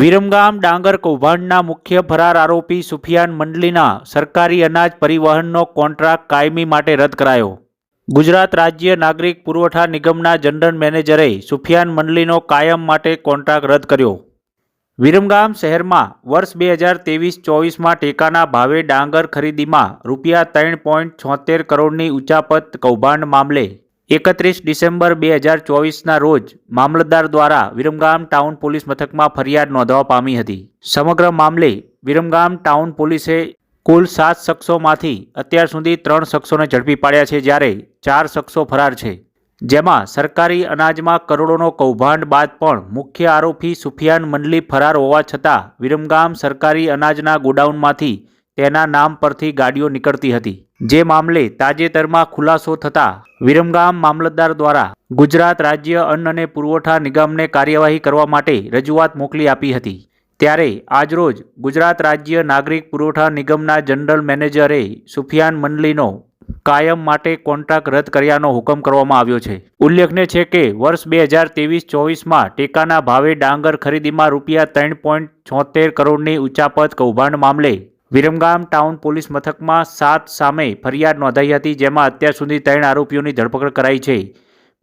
વિરમગામ ડાંગર કૌભાંડના મુખ્ય ફરાર આરોપી સુફિયાન મંડલીના સરકારી અનાજ પરિવહનનો કોન્ટ્રાક્ટ કાયમી માટે રદ કરાયો. ગુજરાત રાજ્ય નાગરિક પુરવઠા નિગમના જનરલ મેનેજરે સુફિયાન મંડલીનો કાયમ માટે કોન્ટ્રાક્ટ રદ કર્યો. વિરમગામ શહેરમાં વર્ષ બે હજાર ત્રેવીસ ચોવીસમાં ટેકાના ભાવે ડાંગર ખરીદીમાં રૂપિયા ત્રણ પોઈન્ટ છોતેર કરોડની ઉચાપત કૌભાંડ મામલે એકત્રીસ ડિસેમ્બર બે હજાર ચોવીસના રોજ મામલતદાર દ્વારા વિરમગામ ટાઉન પોલીસ મથકમાં ફરિયાદ નોંધવા પામી હતી. સમગ્ર મામલે વિરમગામ ટાઉન પોલીસે કુલ સાત શખ્સોમાંથી અત્યાર સુધી ત્રણ શખ્સોને ઝડપી પાડ્યા છે જ્યારે ચાર શખ્સો ફરાર છે. જેમાં સરકારી અનાજમાં કરોડોનો કૌભાંડ બાદ પણ મુખ્ય આરોપી સુફિયાન મંડલી ફરાર હોવા છતાં વિરમગામ સરકારી અનાજના ગોડાઉનમાંથી તેના નામ પરથી ગાડીઓ નીકળતી હતી. જે મામલે તાજેતરમાં ખુલાસો થતાં વિરમગામ મામલતદાર દ્વારા ગુજરાત રાજ્ય અન્ન અને પુરવઠા નિગમને કાર્યવાહી કરવા માટે રજૂઆત મોકલી આપી હતી. ત્યારે આજરોજ ગુજરાત રાજ્ય નાગરિક પુરવઠા નિગમના જનરલ મેનેજરે સુફિયાન મંડલીનો કાયમ માટે કોન્ટ્રાક્ટ રદ કર્યાનો હુકમ કરવામાં આવ્યો છે. ઉલ્લેખનીય છે કે વર્ષ બે હજાર ત્રેવીસ ચોવીસમાં ટેકાના ભાવે ડાંગર ખરીદીમાં રૂપિયા ત્રણ પોઈન્ટ છોતેર કરોડની ઉચાપત કૌભાંડ મામલે વિરમગામ ટાઉન પોલીસ મથકમાં સાત સામે ફરિયાદ નોંધાઈ હતી, જેમાં અત્યાર સુધી ત્રણ આરોપીઓની ધરપકડ કરાઈ છે.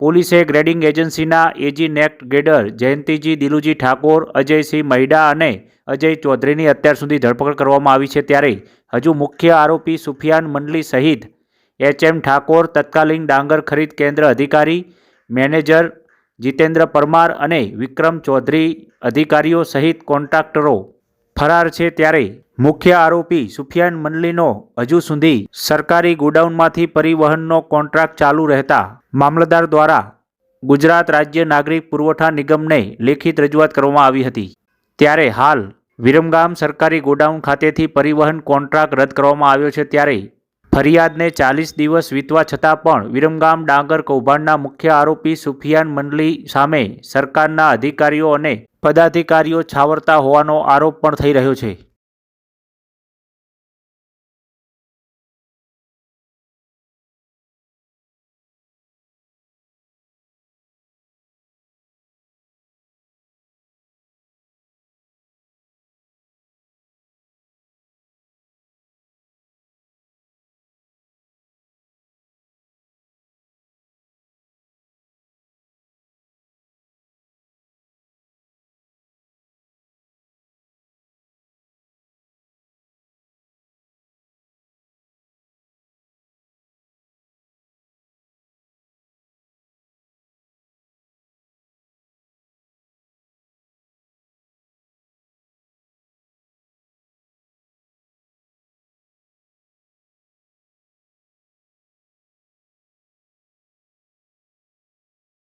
પોલીસે ગ્રેડિંગ એજન્સીના A G next grader Jayantiji Diluji Thakor, Ajaysinh Mahida અને અજય ચૌધરીની અત્યાર સુધી ધરપકડ કરવામાં આવી છે ત્યારે હજુ મુખ્ય આરોપી સુફિયાન મંડલી સહિત એચ એમ ઠાકોર, તત્કાલીન ડાંગર ખરીદ કેન્દ્ર અધિકારી, મેનેજર જીતેન્દ્ર પરમાર અને વિક્રમ ચૌધરી અધિકારીઓ સહિત કોન્ટ્રાક્ટરો ફરાર છે ત્યારે મુખ્ય આરોપી સુફિયાન મંડલીનો હજુ સુધી સરકારી ગોડાઉનમાંથી પરિવહનનો કોન્ટ્રાક્ટ ચાલુ રહેતા મામલતદાર દ્વારા ગુજરાત રાજ્ય નાગરિક પુરવઠા નિગમને લેખિત રજૂઆત કરવામાં આવી હતી. ત્યારે હાલ વિરમગામ સરકારી ગોડાઉન ખાતેથી પરિવહન કોન્ટ્રાક્ટ રદ કરવામાં આવ્યો છે ત્યારે ફરિયાદને ચાલીસ દિવસ વીતવા છતાં પણ વિરમગામ ડાંગર કૌભાંડના મુખ્ય આરોપી સુફિયાન મંડલી સામે સરકારના અધિકારીઓ અને પદાધિકારીઓ છાવરતા હોવાનો આરોપ પણ થઈ રહ્યો છે.